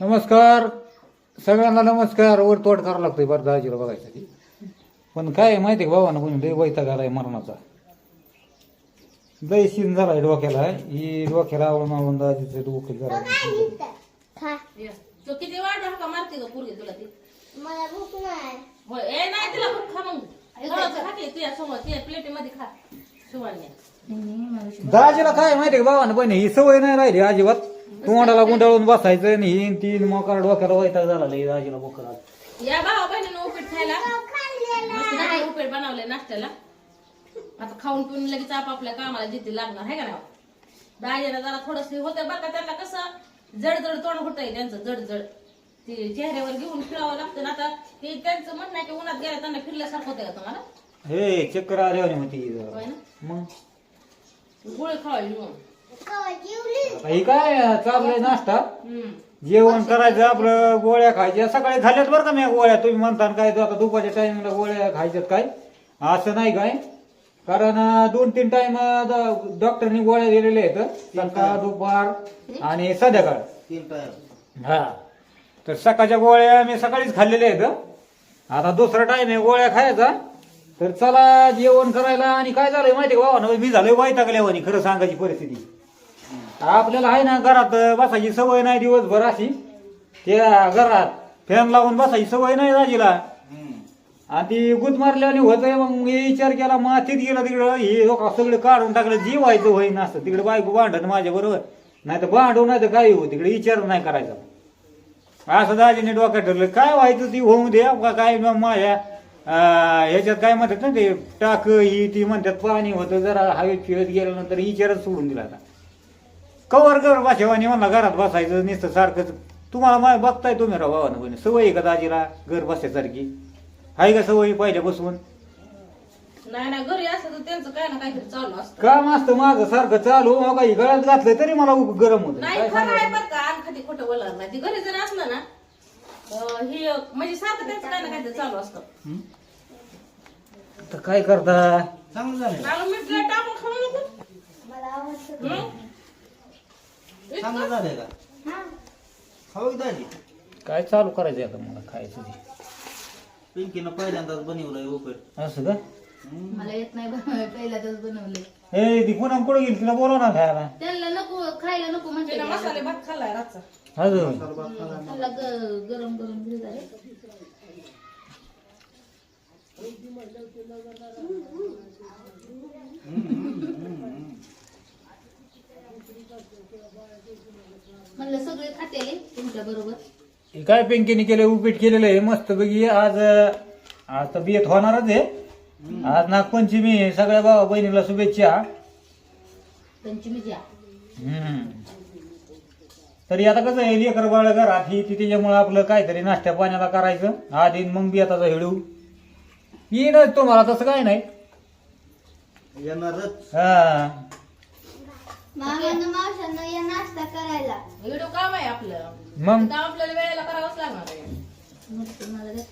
नमस्कार. सगळ्यांना नमस्कार. वर तोड करावं लागतंय बरं दाजीला बघायसाठी. पण काय आहे माहिती आहे का भावानं कोणी लय वैताग आलाय मरणाचा. लय सीन झालाय डोक्याला. ही डोक्याला आवडून आवडून दाजीचं डोकं खा तो किती वाढ का मारते का पोरगी तुला ती? मला भूक नाही. होय. ए नाही तिला भूक खा मग. थोडंसं खा की तुझ्या समोर. तुझ्या प्लेटीमध्ये खा. शिवाने दाजीला काय माहिती आहे का भावानं? पण ही सवय नाही राहिली अजिबात. तोंडाला गुंडाळून बसायचं आणि ही न ती मोकार डोक्याला वैताग झाला लय दाजीला बोकर या भावा बहिणीनं उपीट खायला. मस्त नाही उपीट बनवलंय नाश्त्याला. आता खाऊन पिऊन लगेच आपापल्या कामाला जिथे लागणार आहे का नाही? दाजीला जरा थोडस होतं बरं का त्यांना कसं जड जड तोंड होतंय त्यांचं जड जड ते चेहऱ्यावर घेऊन फिरावं लागतं ना आता. ते त्यांचं म्हणणं आहे की उन्हात गेल्या त्यांना फिरल्यासारखं होतंय का तुम्हाला? हे चक्कर आल्यावर म्हणते ही जरा. होय ना? मग. गोळी खावायची ही काय चाललंय नाश्ता? जेवण करायचं आपलं गोळ्या खायच्या. सकाळी खाल्ल्यात बरं का मी गोळ्या. तुम्ही म्हणता ना काय तो आता दुपारच्या टायमिंगला गोळ्या खायच्यात काय? असं नाही काय? कारण दोन तीन टाइम डॉक्टरनी गोळ्या दिलेल्या आहेत. सकाळ दुपार आणि संध्याकाळ. हा. तर सकाळच्या गोळ्या मी सकाळीच खाल्लेल्या आहेत. आता दुसरा टाइम आहे गोळ्या खायचा. तर चला जेवण करायला आणि काय झालंय माहिती का भावा मी झालोय वाईटागल्यावानी खरं सांगायची परिस्थिती. आपल्याला आहे ना घरात बसायची सवय नाही दिवसभर अशी. त्या घरात फॅन लावून बसायची सवय नाही दाजीला आणि ती गुद मारल्याने होतंय मग मी विचार केला मातीत गेला तिकडं हे लोक सगळं काढून टाकलं जीवायचं होई नसतं तिकडे बायको भांडत माझ्या बरोबर. नाही तर भांडू नाही तर काही हो तिकडे विचार नाही करायचा. असं दाजीने डोक्यात ठरलं काय व्हायचं ती होऊ दे का काय मग माझ्या ह्याच्यात काय म्हणतात ना ते टाक ही ती म्हणतात पाणी होतं जरा हवेत फिरत गेल्यानंतर विचारच सोडून दिला आता. कवर घर बसेवानी म्हणला घरात बसायचं नुसतं सारखंच. तुम्हाला मा बघताय तुम्ही राव भावानं बहिणी सवय आहे का दाजीला घर बसायसारखी? आहे का सवय पहिल्या बसून नाही ना घरी असं तर त्यांचं काय ना काहीतरी चालू असतं. काम असतं माझं सारखं चालू. मग काही गळ्यात घातलंय तरी मला उग गरम होतं. नाही खरं आहे? बरं का खोटं बोलणार नाही. ती घरी जर असलं ना अं, हे म्हणजे सारखं त्यांचं काय ना काहीतरी चालू असतं. तर काय करता? चांगलं झालं मिरची टाकून खाऊ नको. मला आवडतं. हं? चांगलं झालंय का? हा. खाऊ की दाजी काय चालू करायचं आता मला खायचं ते. पिंकीनं पहिल्यांदाच बनवलंय उपीट असं का? मला येत नाही बनवायला पहिल्यांदाच बनवले ए ती पुन्हा कुठे गेली? तिला बोलव ना खायला. त्यांना नको खायला नको म्हणते तिला मसाले भात खाल्लाय रातचा. अजून? त्याला ग- गरम म्हणलं सगळे खातेले तुमच्या बरोबर हे काय पिंकीने केलं उपीट केलेलं आहे. मस्त पैकी आज आज तर बियत होणारच आहे. आज नागपंचमी आहे. सगळ्या भावा बहिणीला शुभेच्छा. हम्म. तरी आता कसं आहे लेकर बाळ घरात ही ती त्याच्यामुळे आपलं काहीतरी नाश्त्या पाण्याला करायचं. आधी मग बी आता हेळू. येईनच तुम्हाला तसं काय नाही. येणारच. हा. मामानं मावशानं या नाश्ता करायला. व्हिडिओ काम आहे आपलं. मग? काम आपल्याला वेळेला करावंच लागणार आहे. मस्त मला द्या.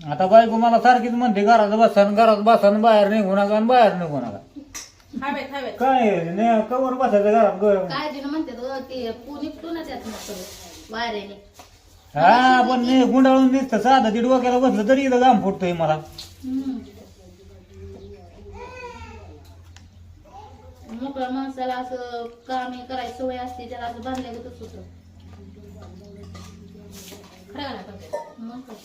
आता बायको मला सारखीच म्हणते घरात बसन घरात बसन बाहेर निघू नका आणि बाहेर निघू नका. हवेत काय ने- कवर बसायचं घरात ग- काळजीनं म्हणते तो ते पू निघतो ना त्यात मग सगळं वाऱ्याने हा पण नाही गुंडाळून दिसत साधं दीड डोक्याला बसलं तरी इथं घाम फुटतोय मला. मोकळ्या माणसाला असं काम करायची सवय असते त्याला असं बांधल्यागतच होतं का नाही पण? मग काय.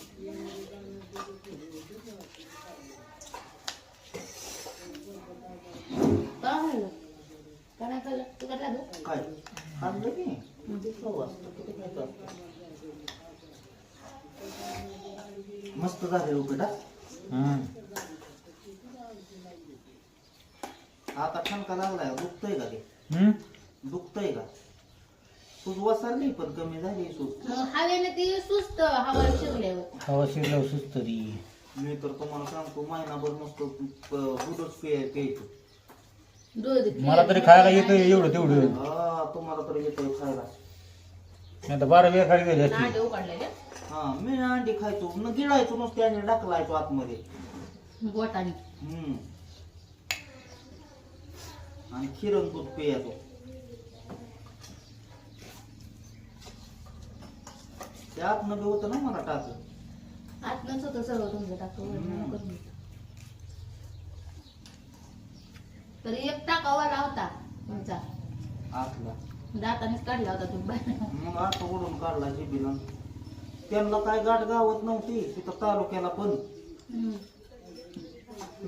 काय खाल्लं? काय नाही खाल्लं? तू काय खाल्लं? काय खाल्लं की म्हणजे खाऊ असतं किती खायचं असतं मस्त झाले हा हम्म. आता ठणका लागलाय दुखतंय का ते? हम्म? दुखतंय का? सूज वसारली पण कमी झाली सूज मग हवेने ती सुस्त हवा शिरल्यावर. हवा शिरल्यावर सुस्त ती. मी तर तुम्हाला सांगतो महिनाभर नुसतं प- दूधच प्यायचो. दूध मला तरी खायला येतं एवढं तेवढं. हा तुम्हाला तर येतोय खायला. नाही तर बारा वेळ खाली गेली असती. अंडे उकडलेले. हा मी अंडी खायचो न गिळायचो नुसते अंडी टाकलायचो आतमध्ये. बोटाने. हम्म. आणि खिरण दूध पियाचो ते आतनं बी होतं ना मला टाक आतनच होतं सगळं तुमचं टाकतो हम्म. तरी एक टाकावाला होता तुमचा. आतला. दातानेच काढला होता तुम्ही बाहेर. मग आता ओढून काढला जिबीला. त्यांना काय गाठ गावत नव्हती तिथं तालुक्याला पण.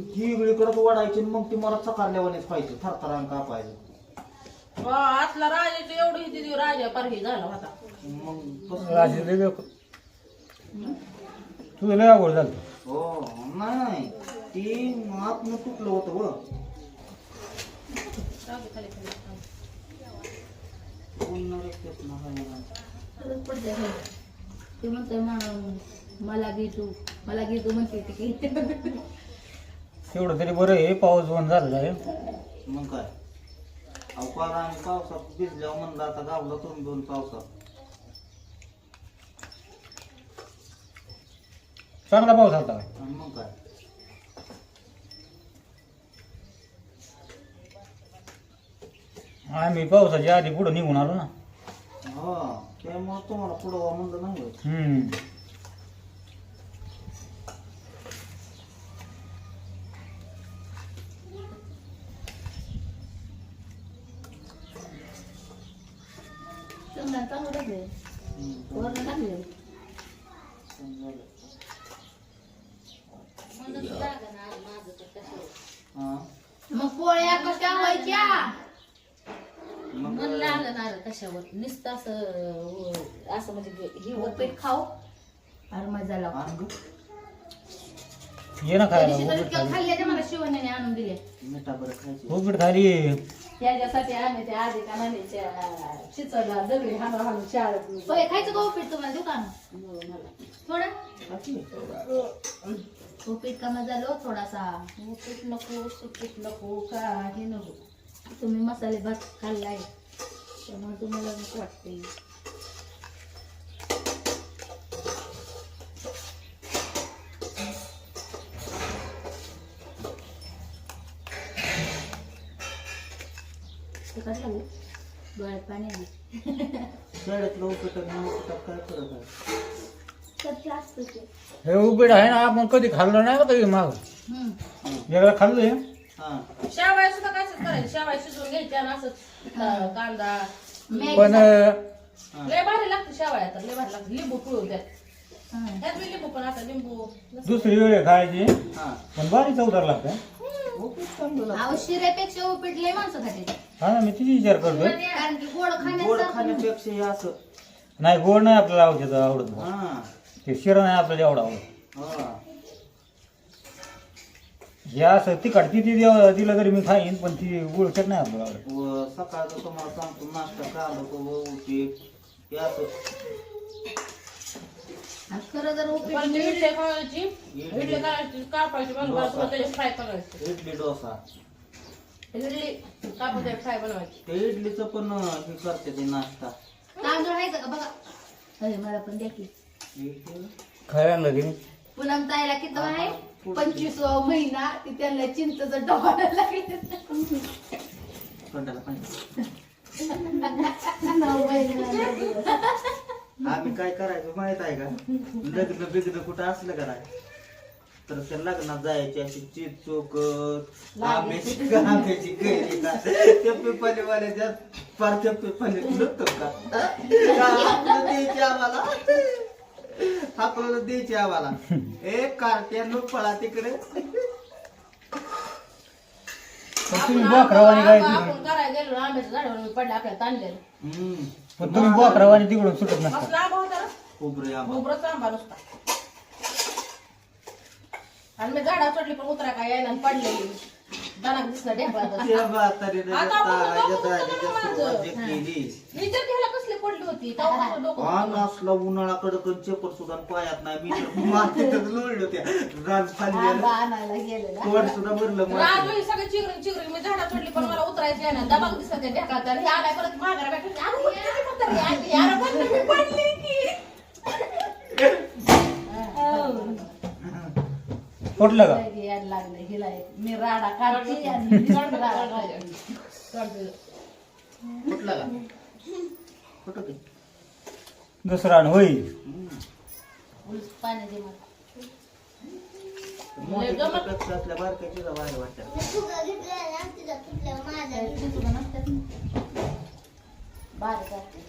ही इकडे ओढायची आणि मग ती मला चकारल्यावानेच पाहिजे थरथरान कापायचं वा, आतला राजाची एवढी ती राजा पारही झाला होता मग कसं राजे लय बेक- तुझं लय झालं हो नाही नाही ती आतनं तुटलं होतं व राजा खाली खाली. पुन्हा रस्त्यात नाही. तरच पडते हे. ते म्हणते "मा- मला घे तू. मला घे तू म्हणते ते. की तेवढं तरी बरं आहे पाऊस बंद झालेला आहे. मग काय? अहो काल आम्ही पावसात भिजल्यावर म्हणलं आता गावला तुम्ही दोन पावसात. चांगला पाऊस काय आणि मग काय? आम्ही पावसाच्या आधी पुढं निघून आलो ना. हो त्यामुळे तुम्हाला पुढं व्हा म्हणलं नाही होत. हम्म शेंगदाणे चांगलं टाकले. वरण टाकले झालं. म्हणून जागा ना माझं तर कसं. हा. मग पोळ्या कशा व्हायच्या रे कशावर? नुसतं असं असं म्हणजे हे उपीट खाऊ? आणि मजा गं, ये ना त्या खायला मला शिवण्याने आणून दिले. खायची. उपीट खाली. त्याच्यासाठी आम्ही त्या आधी का नाण्याच्या चिचडला दगडी हाणू हाणू शाळेत पोहे खायचं का उपीट तुम्हाला देऊ का थोडं? उपीट का मजा लो थोडासा. उपीट नको सुपीट नको काही नको. तुम्ही मसाले भात खाल्लाय त्यामुळे तुम्हाला नको वाटते. ते कसं लागलं? डोळ्यात पाणी आले शाळेतलं उपीट आणि उपीटात काय फरक आहे? तर असतं ते. हे उपीट आहे ना आपण कधी खाल्लं नाही का कधी माग? हम्म. वेगळं खाल्लं हे? शेवाय करायचं शिजवून घ्यायच्या आणि असंच अं, कांदा मॅगी पण हा. लय भारी लागते शेवाया तर लय भारी लागते. लिंबू पिळू द्या. हा. त्यात बी लिंबू पण आता लिंबू दुसरी वेळ खायची. हा. पण बारी चवदार लागतं उपीट चांगलं लागतं. अहो शिऱ्यापेक्षा उपीट लय माणसं खाते हा ना मी तिची विचार करतोय. कारण की गोड गोड खाण्याचं खाण्यापेक्षा हे असं. नाही गोड नाही आपल्याला औषध आवडत. हा. ते शिरा नाही आपल्याला एवढं आवडत. हा. हे असं तिखट किती देव- दिलं तरी मी खाईन पण ती गुळचट नाही आपल्याला व सकाळचं तुम्हाला सांगतो नाश्ता तो उपीट हे असं. आणि खरं जर पण ती इडली करायची इडली. करायची कापायची बनवायची मग त्याची फ्राय करायची. इडली डोसा. इडली कापायची फ्राय बनवायची. ते इडलीचं पण हे करते ते नाश्ता. तांदूळ आहे का? बघा. अरे मला पण द्या की. हे. खायला? पुनम ताईला किती आहे? पंचवीस महिना ती त्यांना चिंचचं लागले. तोंडाला पाणी. दिवस. आम्ही काय करायचं माहीत आहे का? लग्न बिग्न कुठं असलं का नाही? तर त्या लग्नात जायची अशी चीज चोकत आंब्याची आंब्याची कैरी का? त्या पिपालीवाले त्या पार त्या पिपाली लुटतो का? आम्हाला? आपल्याला द्यायची आम्हाला. ए कार्ट्यानं पळा तिकडे. पण तुम्ही बोकरावानी काय आपण करायला गेलो ना आंब्याच्या झाडावर पडले आपल्याला ताणलेलं हम्म. पण तुम्ही बोकरावानी तिकडून सुटत नसता. कसला आंबा होता ना? खोबरे आंबा. खोबरंच आंबा नुसता. आणि मी झाडा चढली पण उतरा काय यायला आणि पडलेली दाना दिसला ढेकळा त्या म्हातारीने आता आपण विचार घ्यायला पडली होती. तेव्हा माझं डोकं हा दुखलं. नसला उन्हाळा कडक चेपर सुद्धा पायात नाही मी तर मातीतच लोळलो त्या रान खाली आंबा आणायला गेलेला तोड सुद्धा भरलं राजू ही सगळी चिगरी चिगरी मी झाडा चढली पण मला उतरायचं आहे ना. दबाग दिसत हे आलाय परत माघारा आली. अरे मी पडली की फुटलं का? काय यायला लागलं हिला एक. मी राडा काढते आणि राडा काढते. का? दुसरा पाणी दे मला. बारीक असते.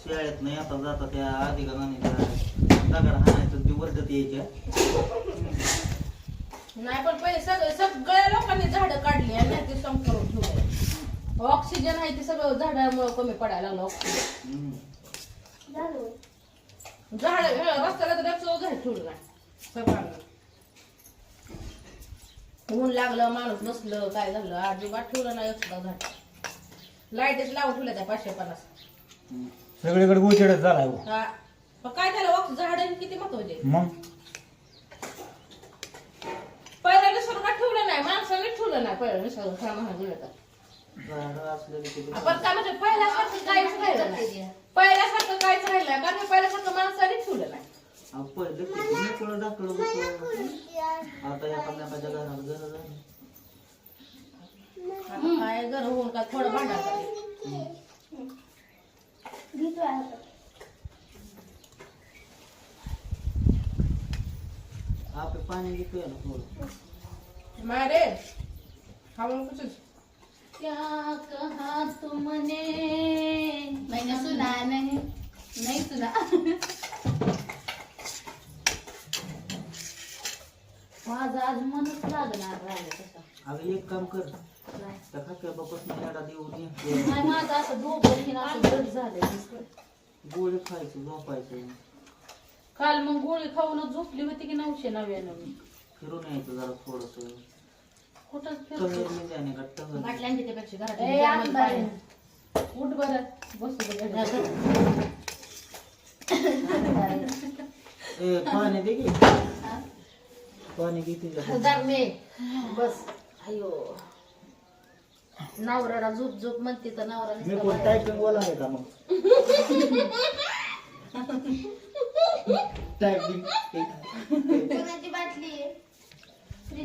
शाळेत नाही आता जाता त्या अधिकाराने दगड हाणायचं ती वरडत यायच्या नाही पण पहिले सगळे सगळ्या लोकांनी झाडं काढली आणि नाही ते करून ठेवले ऑक्सिजन आहे ते सगळं झाडामुळे कमी पडायला लागलं ऑक्सिजन. झालं झाड रस्त्याला तर एक झाड ठेवलं सगळ्यांना ऊन लागलं माणूस बसलं काय झालं अजिबात ठेवलं नाही एक सुद्धा झाड लाईटीच लावून ठेवल्या त्या पाचशे पन्नास. सगळीकडे उजेडच झालाय हो. हा. पण काय झालं ऑक्स झाड किती महत्त्वाचे मग? पहिल्या निसर्ग ठेवलं नाही माणसाने ठेवलं नाही पहिल्या निसर्ग तर. आपण काय म्हणजे पहिल्यासारखं काहीच राहिलं नाही. पहिल्यासारखं काहीच राहिलं नाही. कारण पहिल्यासारखं माणसाने ठेवलं नाही. पहिले होतं आता घरात आता काय घर होऊन काय थोडं भांडण आपण पाणी घेतोय ना थोडं. मारे खाऊन कुठं? क्या कहा तुमने? मैंने सुना नहीं। नहीं सुना। माझं आज मनच लागणार राहिलं तसं. अगं एक काम कर. काय? त्या खाक्या बापासून येडा देऊन ये नाही माझं असं दोघं तीन असं जड झालंय नुसतं. गोळी खायचं झोपायचं. काल मग गोळी खाऊनच झोपली होती की नऊशे नव्याण्णव? मी फिरून यायचं जरा थोडस. कुठं फिरतो. आणि का टहल बाटल्यांची त्यापेक्षा घरात ए, आंबाडे. उठ बरं. बसू बरं ए पाणी दे की. हा? पाणी घे तुझ्या हजार मे. बस. अयो. नवऱ्याला झोप झोप म्हणते तर नवरा मी नुसता कोण बाहेर. टायपिंग वाला आहे का मग? टायपिंग?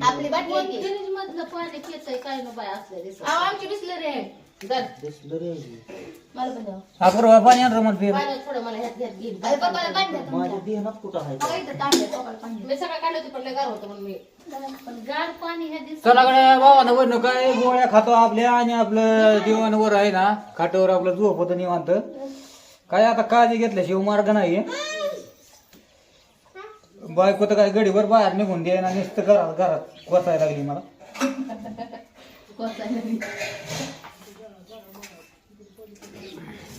आपली बाटली फ्रीज मधलं पाणी पितंय काय न बाय असलं दिसत अहो, आमची बिसलरी आहे. धर. दिसलं रे मला पण द्या अपूर्वा पाणी आण रमत फिर. पाणी थोडं मला ह्यात ह्यात घेईन अरे पप्पाला पाणी द्या माझ्या तुमच्या. देहनात कुठं आहे? बघा इथं तांब्या, पप्पाला पाणी द्या. मी सकाळ काढलं होती पण लय गार होतं म्हणून मी. पण गार पाणी ह्या दिवसात चला कडे भावानं वरण काय गोळ्या खातो आपल्या आणि आपलं जीवनवर आहे ना खाट्यावर आपलं झोप होतं निवांत. काय आता काळजी घेतल्याशिवाय मार्ग नाही बायको तर काय गडीवर बाहेर निघून दे ना नुसतं घरात घरात कोचायला लागली मला कोसायला.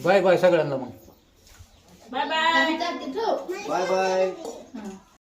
बाय बाय सगळ्यांना मग बाय बाय. Bye bye.